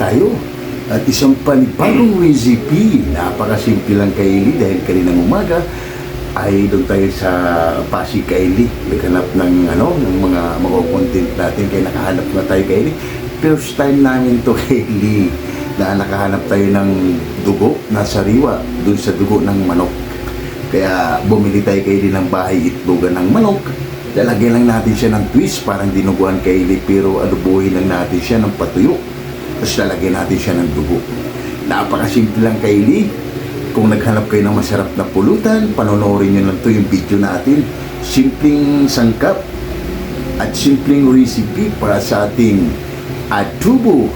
tayo. At isang panibagong recipe. Napakasimple lang kaili dahil kaninang umaga ay doon tayo sa Pasig Kaili. Naghanap ng ano, ng mga mga content natin kaya nakahanap na tayo kaili. First time namin to kaili na nakahanap tayo ng dugo na sariwa doon sa dugo ng manok. Kaya bumili tayo kaili ng bahay itlogan ng manok. Lalagyan lang natin siya ng twist, parang dinuguan kaili pero adobohin lang natin siya ng patuyo. Tapos lalagyan natin siya ng dugo. Napakasimple lang kaili. Kung naghanap kayo ng masarap na pulutan, panonorin nyo lang to yung video natin. Simpleng sangkap at simpleng recipe para sa ating adobo.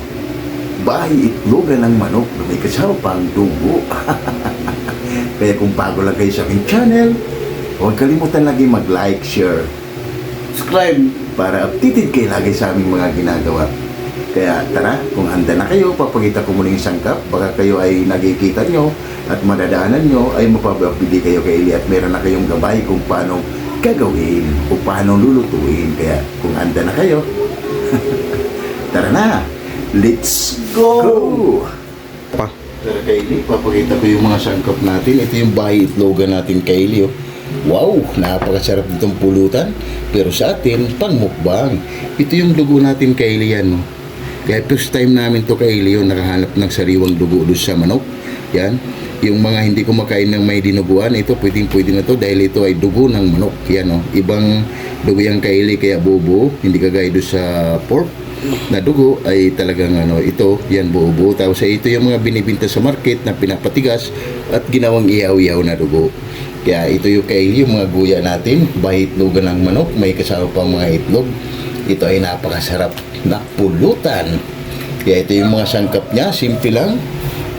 Bahay itlogan ng manok na may kasama pang dugo. Kaya kung bago lang kayo sa aking channel, huwag kalimutan lagi mag-like, share, subscribe para updated kayo lagi sa aming mga ginagawa. Kaya tara, kung handa na kayo, papakita ko muna yung sangkap. Baka kayo ay nakikita nyo at madadaanan nyo ay mapapabili kayo kay Eli at meron na kayong gabay kung paano gagawin o paano lulutuin. Kaya kung handa na kayo, tara na! Let's go! Pa. Tara Kaylee, papakita ko yung mga sangkap natin. Ito yung bahay itlogan natin Kaylee. Oh. Wow, napakasarap itong pulutan. Pero sa atin, pang mukbang. Ito yung dugo natin Kaylee yan. No? Kaya first time namin to Kaylee, yun, nakahanap ng sariwang dugo doon sa manok. Yan. Yung mga hindi kumakain ng may dinuguan, ito pwedeng pwede na to dahil ito ay dugo ng manok. Yan no? Ibang dugo yung Kaylee kaya buo hindi kagaya doon sa pork na dugo ay talagang ano ito yan buo-buo tapos ay ito yung mga binibinta sa market na pinapatigas at ginawang iyaw-iyaw na dugo kaya ito yung kaili yung mga guya natin bahitlogan ng manok may kasama pang mga itlog ito ay napakasarap na pulutan. Kaya ito yung mga sangkap niya. Simple lang.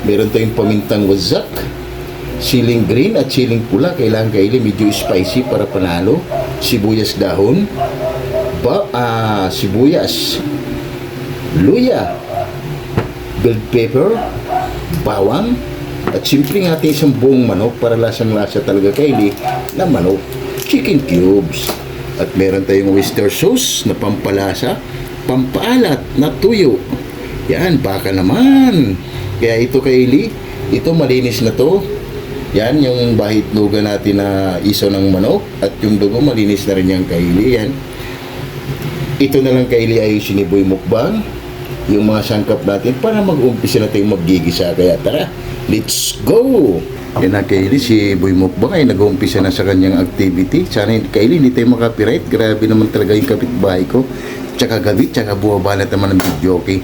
Meron tayong pamintang wazak siling green at siling pula. Kailangan kaili medyo spicy para panalo. Sibuyas dahon ba, ah, sibuyas luya, bell pepper, bawang, at siyempre nga ating isang buong manok para lasang-lasa talaga kaili na manok, chicken cubes. At meron tayong oyster sauce na pampalasa, pampaalat na tuyo. Yan, baka naman. Kaya ito kaili, ito malinis na to. Yan, yung bahitlugan natin na iso ng manok at yung dugo malinis na rin yung kaili. Yan. Ito na lang kaili ay siniboy mukbang yung mga sangkap natin para mag-umpisa na tayong maggigisa. Kaya tara, let's go! Yan na Kaylee, si Boy Mukbang ay nag-uumpisa na sa kanyang activity. Sana Kaylee, hindi tayo makapiright. Grabe naman talaga yung kapitbahay ko. Tsaka gabi, tsaka buwabalat naman ng video, okay?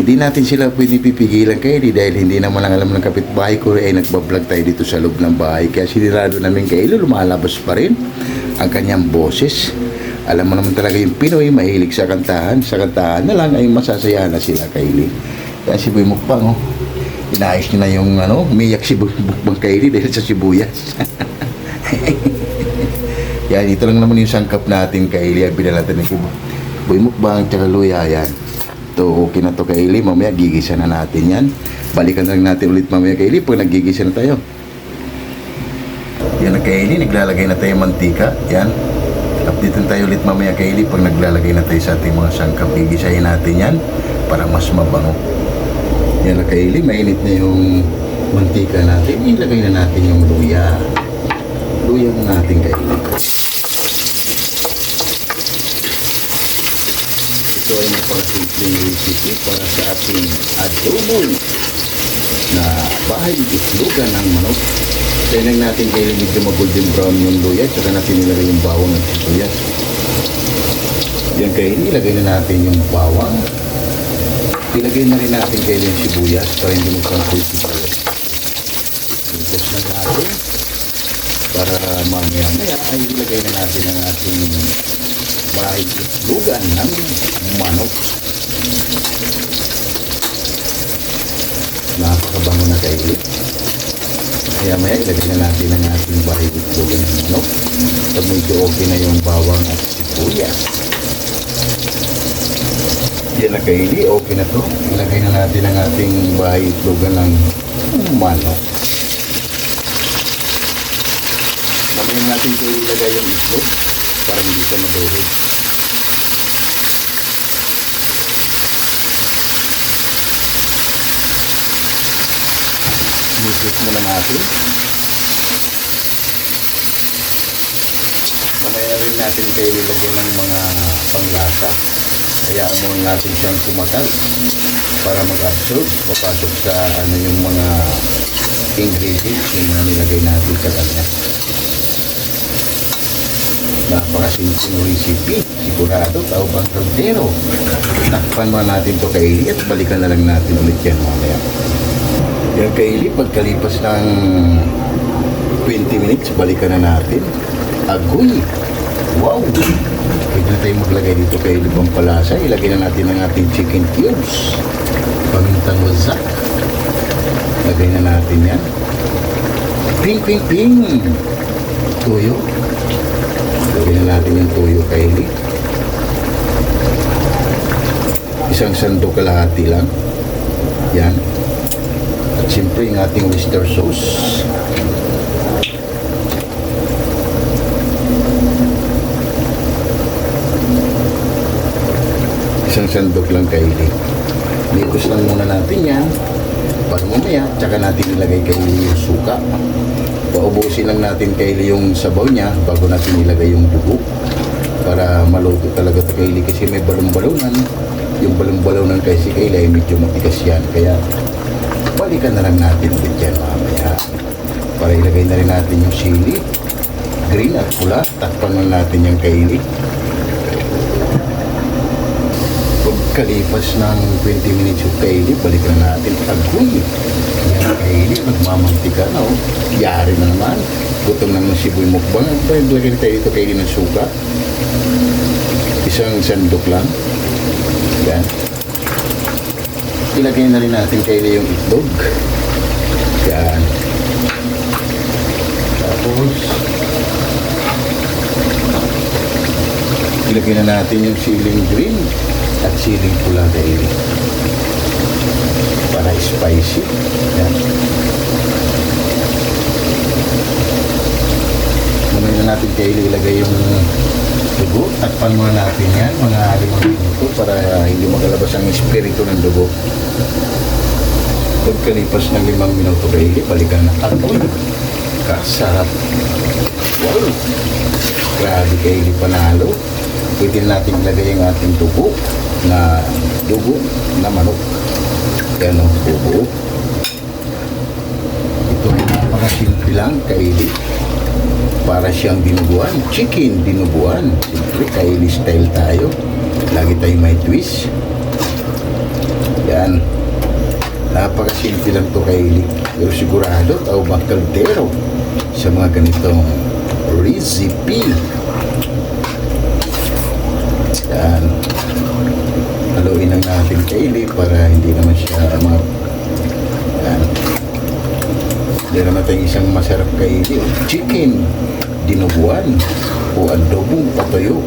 Hindi natin sila pwede pipigilan Kaylee dahil hindi naman ang alam ng kapitbahay ko ay nagbablog tayo dito sa loob ng bahay. Kaya sinirado namin Kaylee, lumalabas pa rin ang kanyang boses. Alam mo naman talaga yung Pinoy, mahilig sa kantahan. Sa kantahan na lang ay masasaya na sila, Kylie. Kaya si Boy Mukbang, oh, inayos niya na yung, ano, umiyak si Boy Mukbang Kylie dahil sa sibuyas. yan, ito lang naman yung sangkap natin, Kylie. Binalatan ni Boy Mukbang, tsaka Luya, yan. Ito, okay na to, Kylie. Mamaya, gigisa na natin yan. Balikan na lang natin ulit mamaya, Kylie, pag naggigisa na tayo. Yan na, Kylie. Naglalagay na tayo mantika. Yan. Update tayo ulit mamaya kay Eli pag naglalagay na tayo sa ating mga sangkap. Gigisahin natin yan para mas mabango. Yan kay Eli, mainit na yung mantika natin. Ilagay na natin yung luya. Luya na natin kay Eli. Ito ay napakasimpleng recipe para sa ating adobo na bahay itlogan ng manok. Kailan natin kayo medyo mag-golden brown yung luya tsaka natin nilagay yung bawang at sibuyas. Yan kayo, ilagay na natin yung bawang. Ilagay na rin natin kayo yung sibuyas para hindi magkangkoy sibuyas. Itas na natin para mamaya-maya ay ilagay na natin ang ating bahay itlogan ng manok. Napakabango na kayo. Kaya maya ilagay na natin ang ating bahay itlogan ng manok. Pag medyo okay na yung bawang at sibuyas. Yan na kaili, okay na to. Ilagay na natin ang ating bahay itlogan ng manok. Lagyan natin ito ilagay yung itlog para hindi siya madurog. i-mix muna natin. Mamaya rin natin kayo ilagay ng mga panglasa. Kaya muna natin siyang kumatal para mag-absorb. Papasok sa ano yung mga ingredients yung mga nilagay natin sa kanya. Napakasimpleng recipe. Sigurado, tao bang kaldero. Takpan mo natin to kay at balikan na lang natin ulit yan mamaya. Yan kay Eli, pagkalipas ng 20 minutes, balikan na natin. Agoy! Wow! Na tayo maglagay dito kay Eli pampalasa. Ilagay na natin ang ating chicken cubes. Pamintang wazak. Lagay na natin yan. Ping, ping, ping! Tuyo. Lagay na natin yung tuyo kay Eli. Isang sando kalahati lang. Yan. At siyempre yung ating oyster sauce. Isang sandok lang kaili. Litos lang muna natin yan. Para mamaya, tsaka natin ilagay kay yung suka. Paubusin lang natin kaili yung sabaw niya bago natin ilagay yung dugo. Para maluto talaga ito kaili kasi may balong-balongan. Yung balong-balongan kasi kaili ay medyo matigas yan. Kaya balikan na lang natin ulit yan mamaya. Para ilagay na rin natin yung sili, green at pula. Takpan na natin yung kaili. Pagkalipas ng 20 minutes yung kaili, balikan na natin. Agoy! Yan kaili, magmamantika na oh. Yari na naman. Gutom na ng siboy mukbang. Ano ba yung lagyan tayo dito kaili ng suka? Isang sandok lang. Yan ilagay na rin natin kay yung itlog. Yan. Tapos, ilagay na natin yung siling green at siling pula dahil para spicy. Yan. Mamaya na natin kayo ilagay yung dugo at muna natin yan mga limang minuto para hindi magalabas ang espiritu ng dugo. Pagkalipas ng limang minuto kayo, balikan na apoy. Kasarap. Wow! Grabe kayo panalo. Pwede natin ilagay ang ating dugo na dugo na manok. Yan ang dugo. Ito napakasimple lang kaili para siyang dinuguan. Chicken dinuguan. Siyempre, kaili style tayo. Lagi tayo may twist. Yan. Napakasimple lang to kaili. Pero sigurado, tao bang kaldero sa mga ganitong recipe. Yan. Haluin lang natin kaili para hindi naman siya mga yan. Hindi naman tayong isang masarap kaili. Chicken dinuguan o adobong patayo.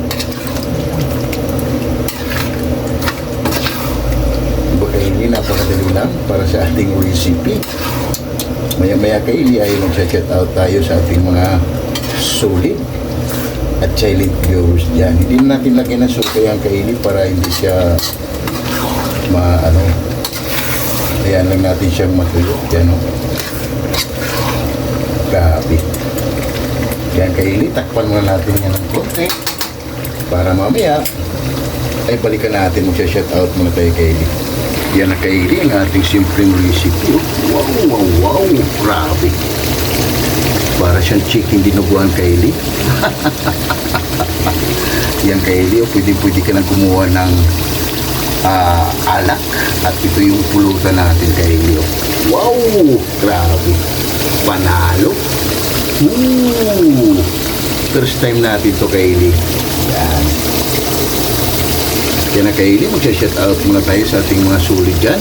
Baka hindi napakadali lang para sa ating recipe. Maya-maya kaili ay mag-shout out tayo sa ating mga solid at silent viewers dyan. Hindi na natin lagyan ng suka yung kaili para hindi siya ma ano ayan lang natin siyang matuyo. Yan o. Grabe. Yan kaili, takpan muna natin yan ng konti. Para mamaya, ay balikan natin, magsha-shout out muna tayo kaili. Yan na kaili, ang ating simpleng recipe. Wow, wow, wow, grabe. Para siyang chicken dinuguan kaili. yan kaili, o pwede-pwede ka na kumuha ng ah, alak. At ito yung pulutan natin kaili. oh. Wow, grabe. Panalo. Ooh! First time natin to Kaili. Yan. Yan na Kaili, magsha-shout out muna tayo sa ating mga sulit dyan.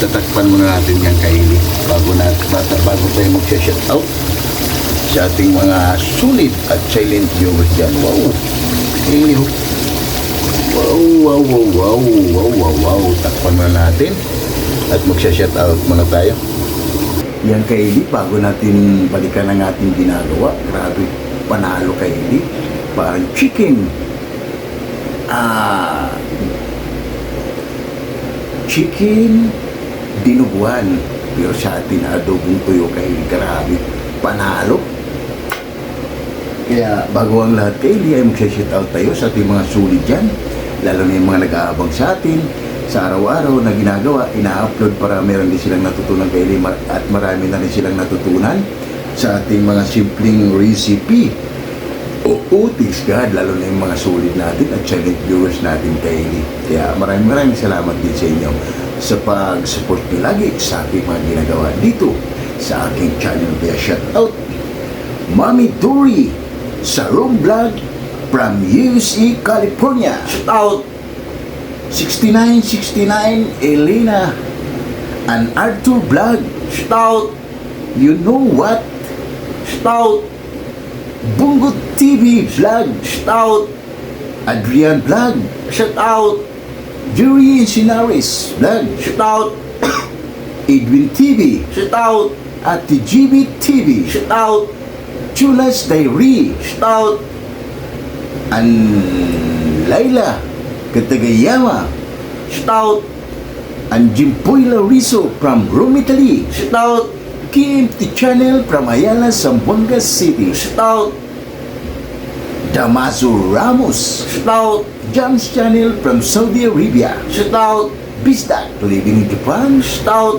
Tatakpan muna natin yan Kaili. Bago, na, bata, bago tayo magsha-shout out sa ating mga sulit at silent viewers dyan. Wow! Oh. Wow, wow, wow, wow, wow, wow, wow. Takpan muna natin at magsha-shout out muna tayo. Yan kay Eli, bago natin balikan ang ating ginagawa, grabe, panalo kay Eli. Parang chicken. Ah, chicken dinuguan. Pero sa atin, adobong tuyo kay grabe, panalo. Kaya bago ang lahat kay ay mag-shout out tayo sa ating mga sulit dyan. Lalo na yung mga nag-aabang sa atin sa araw-araw na ginagawa, ina-upload para meron din silang natutunan Eli at marami na rin silang natutunan sa ating mga simpleng recipe o utis God, lalo na yung mga sulit natin at silent viewers natin Eli. Kaya maraming maraming salamat din sa inyo sa pag-support niyo lagi sa ating mga ginagawa dito sa aking channel. Kaya shout out Mami Dory sa Room Vlog from USA, California. Shout out 6969 Elena and Arthur Vlog. Shout out You know what? Shout out Bungo TV Vlog. Shout out Adrian Vlog. Shout out Jury Sinaris Vlog. Shout out Edwin TV. Shout out Ate GB TV. Shout out Chulas Diary. Shout out and Laila Katagayama. Shout out and Jimpoy Lauriso from Rome, Italy. Shout out KMT Channel from Ayala, Zamboanga City. Shout out Damaso Ramos. Shout out John's Channel from Saudi Arabia. Shout out Bisdak living in Japan. Shout out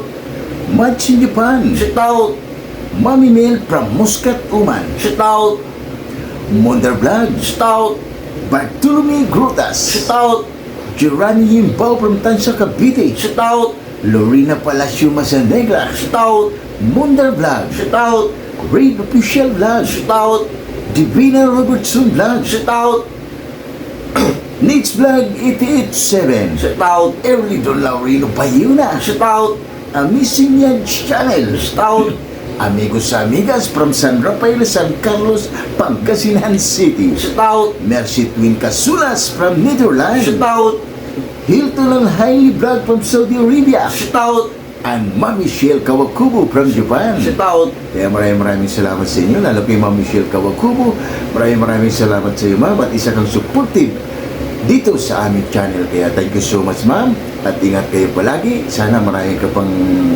Match in Japan. Shout out Mami Mel from Muscat, Oman. Shout out Monder Vlog. Shout out Bartolome Grutas. Shout out Gerani Yimbao from Tansa, Cavite. Shout out Lorena Palacio Masanegra. Shout out Monder Vlog. Shout out Raid Official Vlog. Shout out Divina Robertson Vlog. Shout out Needs Vlog 887. Shout out Early Don Laurino Payuna. Shout out Amazing Yad's Channel. Shout out Amigos Amigas from San Rafael, San Carlos, Pangasinan City. Shout out Mercy Twin Casulas from Netherlands. Shout out Hilton Highly Vlog from Saudi Arabia. Shout out and Ma'am Michelle Kawakubo from Japan. Shout out. Kaya maraming maraming salamat sa inyo. Lalo kay Ma'am Michelle Kawakubo. Maraming maraming salamat sa iyo, ma'am. At isa kang supportive dito sa aming channel. Kaya thank you so much, ma'am. At ingat kayo palagi. Sana marami ka pang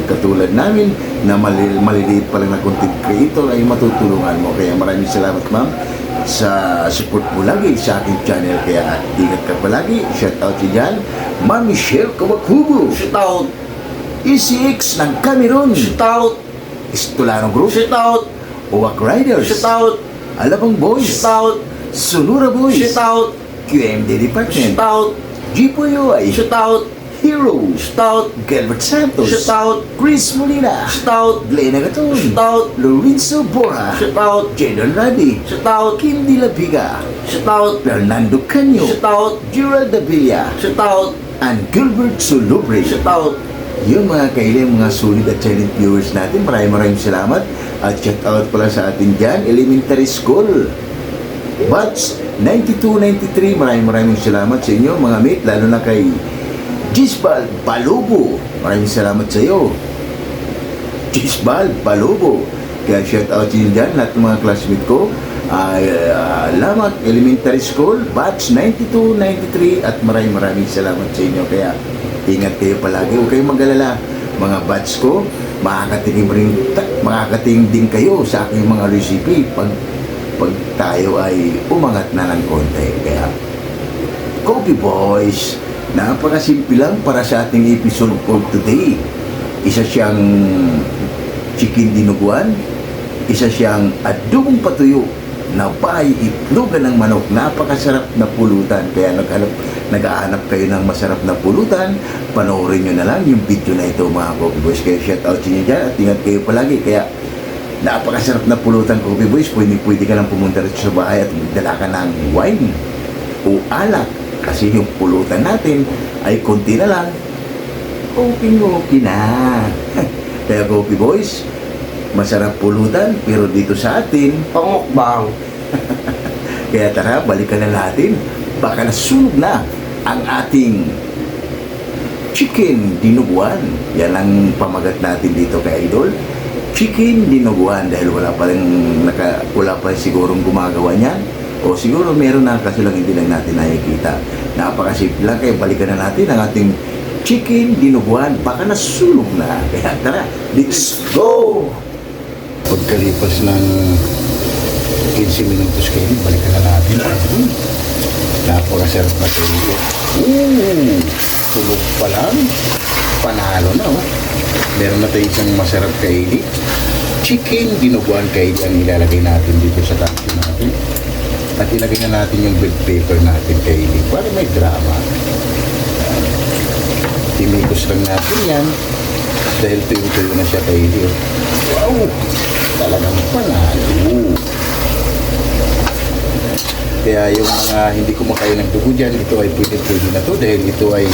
katulad namin na mali maliliit pa lang na content creator ay matutulungan mo. Kaya maraming salamat, ma'am sa support mo lagi sa aking channel. Kaya ingat ka palagi. Shout out si Jan. Ma'am Michelle Kawakubo. Shout out ECX ng Cameroon. Shout out Estolano Group. Shout out Uwak Riders. Shout out Alabang Boys. Shout out Sonora Boys. Shout out QMD Department. Shout out GPOI. Shout out Hero. Shout out Gilbert Santos. Shout out Chris Molina. Shout out Glenn Agaton. Shout out Lorenzo Bora. Shout out Jadon Radi. Shout out Kim De La Viga. Shout out Fernando Canyo. Shout out Gerald Davilla. Shout out and Gilbert Sulubre. Shout out yung mga kailang mga sulit at silent viewers natin, maraming maraming salamat. At shout out pala sa atin dyan, Elementary School. Batch 92-93, maraming maraming salamat sa inyo mga mate, lalo na kay Gisbal Balubo. Maraming salamat sa iyo. Gisbal Balubo. Kaya shout out sa inyo dyan, lahat ng mga classmate ko. ay ah, Lamat Elementary School, Batch 92-93 at maraming maraming salamat sa inyo. Kaya ingat kayo palagi. Huwag kayong mag-alala. Mga batch ko, makakatingin rin, makakatingin din kayo sa aking mga recipe pag, pag tayo ay umangat na ng konti. Kaya, Coffee Boys, napakasimple lang para sa ating episode for today. Isa siyang chicken dinuguan, isa siyang adobong patuyo na bay itlogan ng manok. Napakasarap na pulutan. Kaya naghanap, nag-aanap kayo ng masarap na pulutan, panoorin nyo na lang yung video na ito mga Coffee Boys. Kaya shout out sa inyo dyan at ingat kayo palagi. Kaya napakasarap na pulutan Coffee Boys. Pwede, pwede ka lang pumunta rin sa bahay at magdala ka ng wine o alak. Kasi yung pulutan natin ay konti na lang. Okay, okay na. Kaya Coffee Boys, masarap pulutan pero dito sa atin Pangmukbang. kaya tara, balikan na natin. Baka nasunog na ang ating chicken dinuguan. Yan ang pamagat natin dito kay Idol. Chicken dinuguan dahil wala pa rin, naka, wala pa rin sigurong gumagawa niyan. O siguro meron na kasi lang hindi lang natin nakikita. Napakasimple lang kaya balikan na natin ang ating chicken dinuguan. Baka nasunog na. Kaya tara, Let's go! Pagkalipas ng 15 minutos kayo, balikan na natin. Hmm. Napakasarap na kayo. Ooh! Tulog pa lang. Panalo na oh. Meron na tayo isang masarap kaili. Chicken dinuguan kaili ang ilalagay natin dito sa tansi natin. At ilagay na natin yung bell pepper natin kaili para may drama. Timikos lang natin yan dahil tuyo-tuyo na siya kaili. Wow! Talagang panalo. Kaya yung mga hindi kumakain ng dugo dyan, ito ay pwede-pwede na to dahil ito ay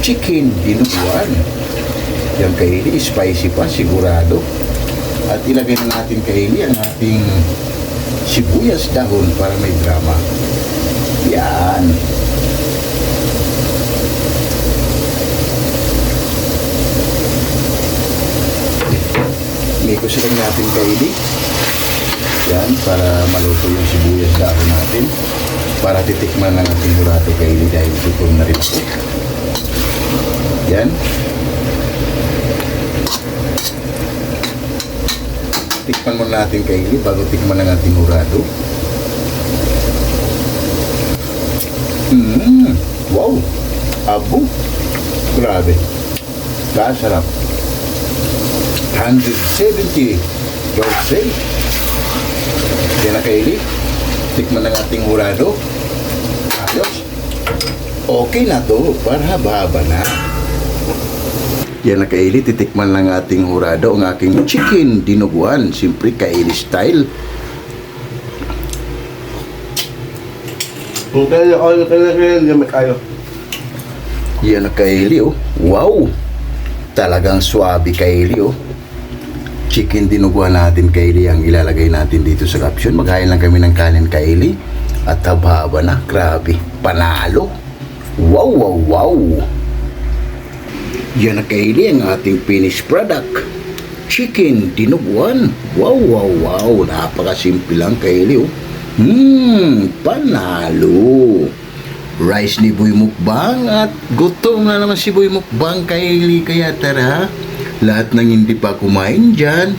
chicken dinuguan. Yung kaili, spicy pa, sigurado. At ilagay na natin kaili ang ating sibuyas dahon para may drama. Yan. Mikos lang natin kaili. Yan, para maluto yung sibuyas dahon natin. Para titikman ng ating murato kaili dahil gutom na rin ako. Yan. Tikman mo natin kaili bago tikman ng ating murado. Mmm, wow. Abo. Grabe. Kasarap. 170 Jose. Yan na kaili. Tikman ng ating murado. Ayos. Okay na to. Para haba-haba na. Yan na kaili. Titikman ng ating hurado ang aking chicken dinuguan. Siyempre kaili style. Kung kaya ako, kaya kaya kayo. Yan na kaili oh. Wow! Talagang swabe kaili oh. Chicken dinuguan natin kaili ang ilalagay natin dito sa caption. Maghain lang kami ng kanin kaili. At haba na. Grabe. Panalo. Wow, wow, wow. Yan na kaili ang ating finished product. Chicken dinuguan. Wow, wow, wow. Napakasimple lang kaili oh. Hmm, panalo. Rice ni Boy Mukbang at gutom na naman si Boy Mukbang kaili kaya tara. Lahat ng hindi pa kumain dyan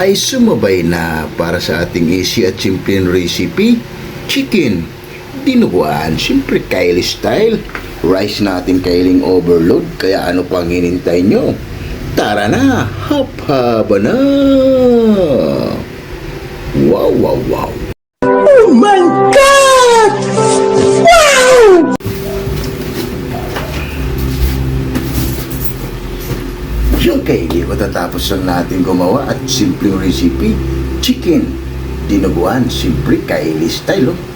ay sumabay na para sa ating easy at simple recipe. Chicken, dinuguan, siyempre Kylie style. Rice natin kailing overload, kaya ano pang hinintay nyo? Tara na, hap-haba na! Wow, wow, wow! Yung kaili ko tatapos lang natin gumawa at simpleng recipe, chicken, dinuguan, simple kaili style. Oh.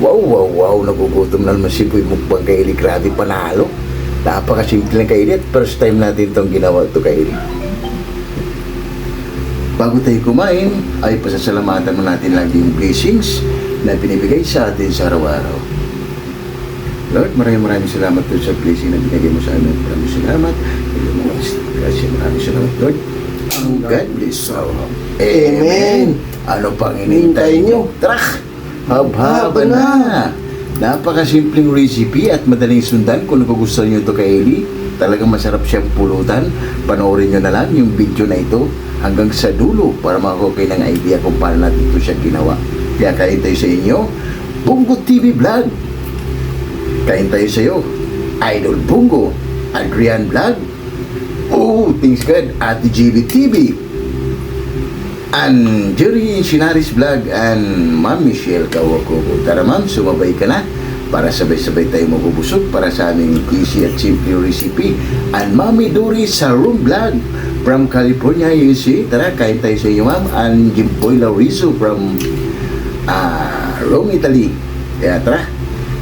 Wow, wow, wow, nagugutom na naman si Boy Mukbang kaili, grabe panalo. Napakasimple ng kaili at first time natin itong ginawa ito kaili. Bago tayo kumain, ay pasasalamatan mo natin lagi yung blessings na binibigay sa atin sa araw-araw. Lord, maraming maraming salamat po sa blessing na binigay mo sa amin. Maraming salamat. Kasi maraming salamat, Lord. God bless all. Amen. Ano pang inintay nyo? Tara! Habhaba na! Napakasimpleng recipe at madaling sundan kung nagugustuhan nyo ito kay Eli. Talagang masarap siyang pulutan. Panoorin nyo na lang yung video na ito hanggang sa dulo para makakuha kayo ng idea kung paano natin ito siya ginawa. Kaya kain tayo sa inyo, Bungo TV Vlog. Kain tayo sa iyo, Idol Bungo, Adrian Vlog, Oh, things good, Ate GB TV, and Jerry Shinaris Vlog, and Ma'am Michelle Kawakubo. Tara ma'am, sumabay ka na para sabay-sabay tayo mabubusog para sa aming easy at simple recipe. And Mami Dory sa Room Vlog from California, USA. Tara, kain tayo sa iyo ma'am. And Jimboy Laurizo from ah, Rome, Italy. Kaya tara,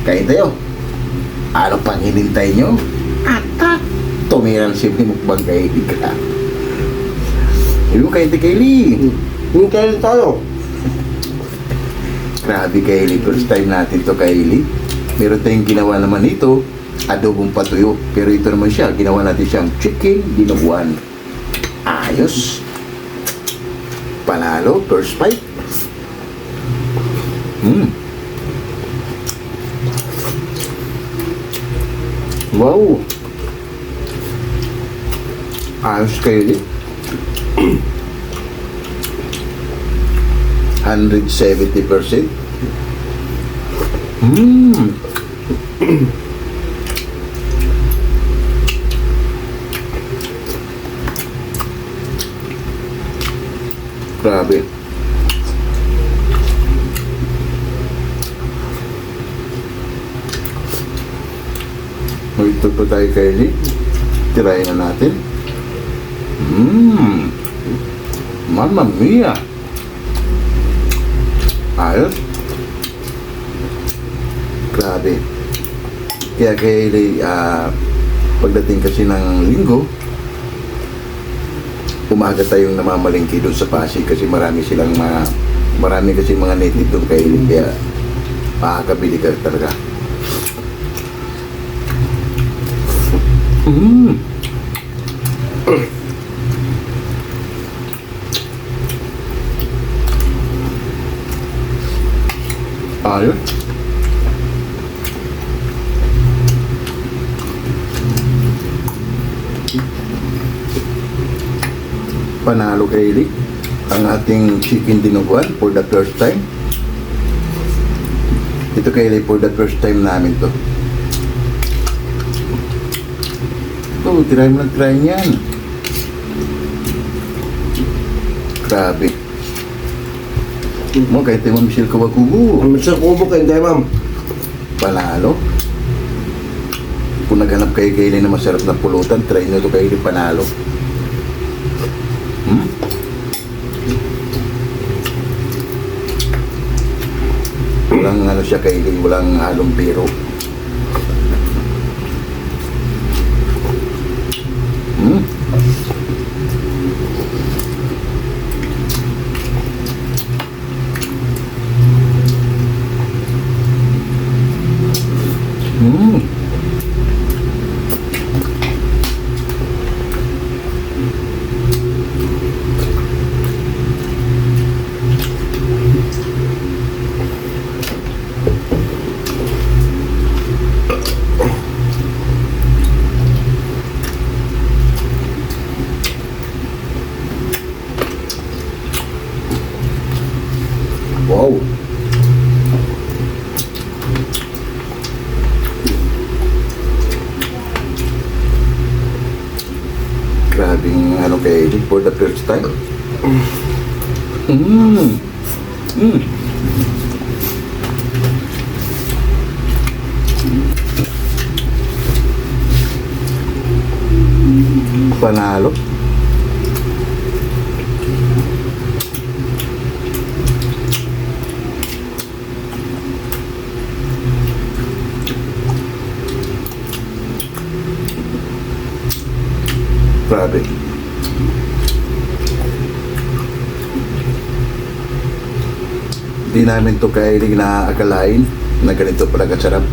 kain tayo. Ano pang hinintay nyo? Atak! Tumiran simple mukbang kay ka. Hindi mo kayo Kaylee. Kung kaya tayo. Grabe Kaylee. First time natin to Kaylee. Meron tayong ginawa naman ito, adobong patuyo. Pero ito naman siya, ginawa natin siyang chicken dinuguan. Ayos. Panalo, first bite. Hmm. Wow. Ayos Kaylee. 170%. Mmm. Grabe. Ito pa tayo kay Lee. Tirayin na natin. Mmm. Mamma mia. Ayos. Grabe. Kaya kay Lee, ah, pagdating kasi ng linggo, umaga tayong namamalingki doon sa Pasig kasi marami silang mga marami kasi mga native doon kay Lee. Kaya makakabili ka talaga. Mm. Ayos. Panalo kay Eric ang ating chicken dinuguan for the first time. Ito kay Eric for the first time namin to. Ito, try mo lang try niyan. Grabe. Mo kahit mo Michelle Kawakubu. Ang sa kubo kayo, hindi ma'am. Panalo. Kung naghanap kayo kayo na masarap na pulutan, try nyo ito kayo panalo. Hmm? Walang ano siya kayo, walang halong biro. Hmm? Hmm. Wow. Grabing ano kay Eric for the first time. Mm. Mm. Panalo. Grabe. Di namin to kailing naaakalain na ganito pala kasarap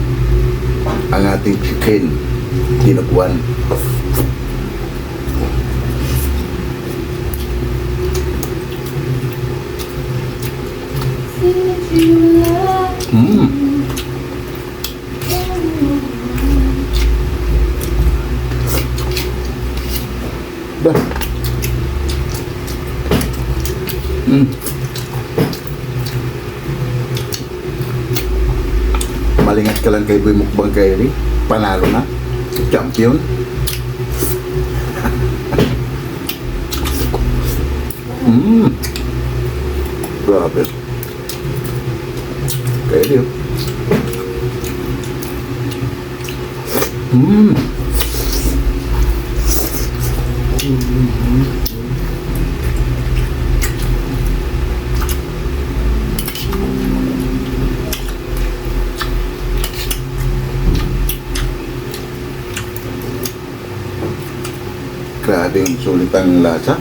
ang ating chicken dinuguan. Mm. Malingat ka lang kay Boy Mukbang Kairi. Panalo na. Champion. mm. Grabe. Kairi oh. Mm. Grabing sulit ang lasa.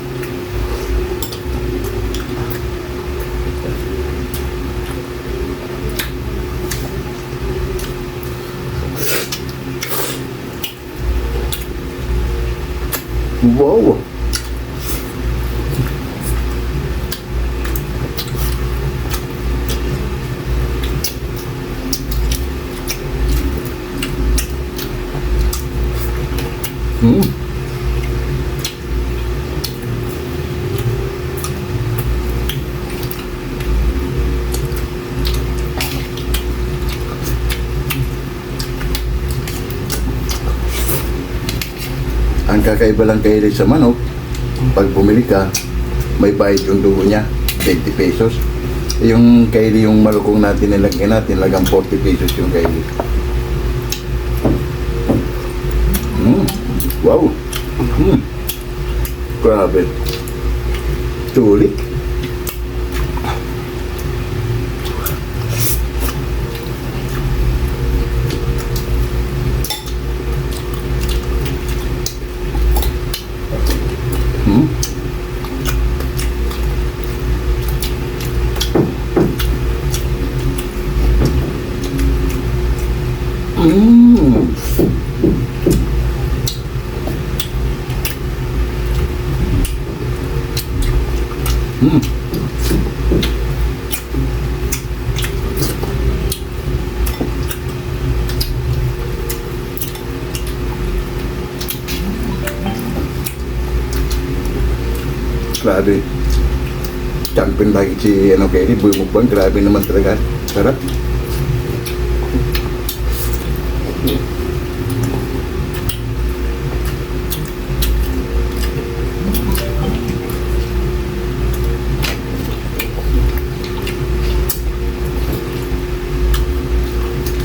Wow! Hmm. Kakaiba lang kayo sa manok, pag bumili ka, may bayad yung dugo niya, 20 pesos. Yung kaili yung malukong natin nilagyan natin, lagang 40 pesos yung kaili. Mm. Wow. Mm. Grabe. Tulik. Mm. Mm. Mm. Grabe. Champion lagi si ano kayo, Boy Mukbang. Grabe naman talaga. Sarap.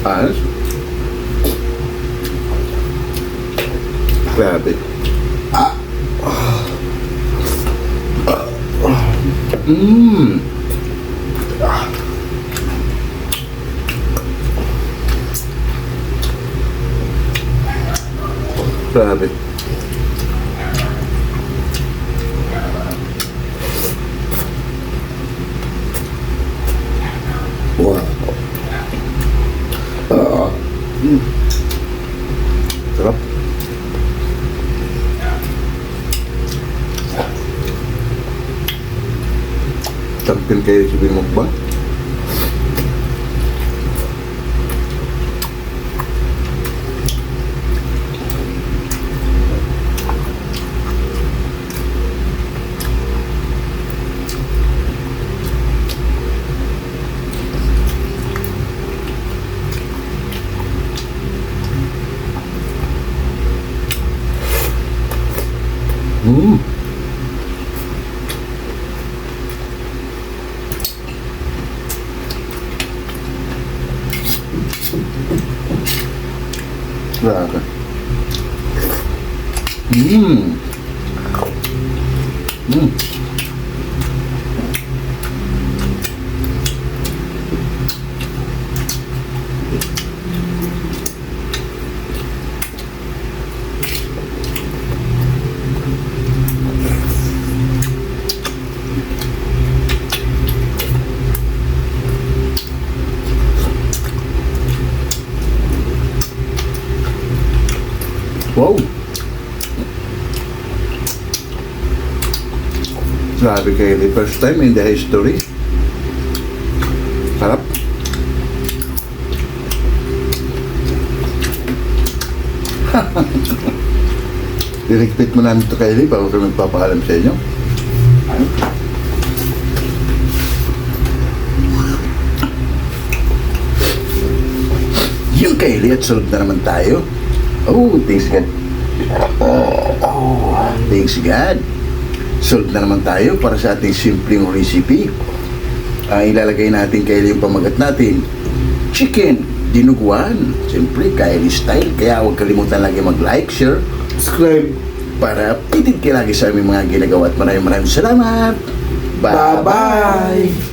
Ayos. Grabe. Mmm. Grabe. Wow. Ah. Mm. Sarap. Champion kayo sa Mukbang. Mm. Grabe. Mmm. Mmm. Wow. Grabe kayo. First time in the history. Sarap. Direct mo namin ito kayo bago kami magpapakalam sa inyo. Yung kaili at sunod na naman tayo. Oh, thanks God. Oh, thanks God. Sunod na naman tayo para sa ating simpleng recipe. Ang ilalagay natin kaili yung pamagat natin. Chicken, dinuguan. Siyempre, kaili style. Kaya huwag kalimutan lagi mag-like, share, Subscribe. para pitid kayo lagi sa aming mga ginagawa at maraming maraming salamat. Bye-bye.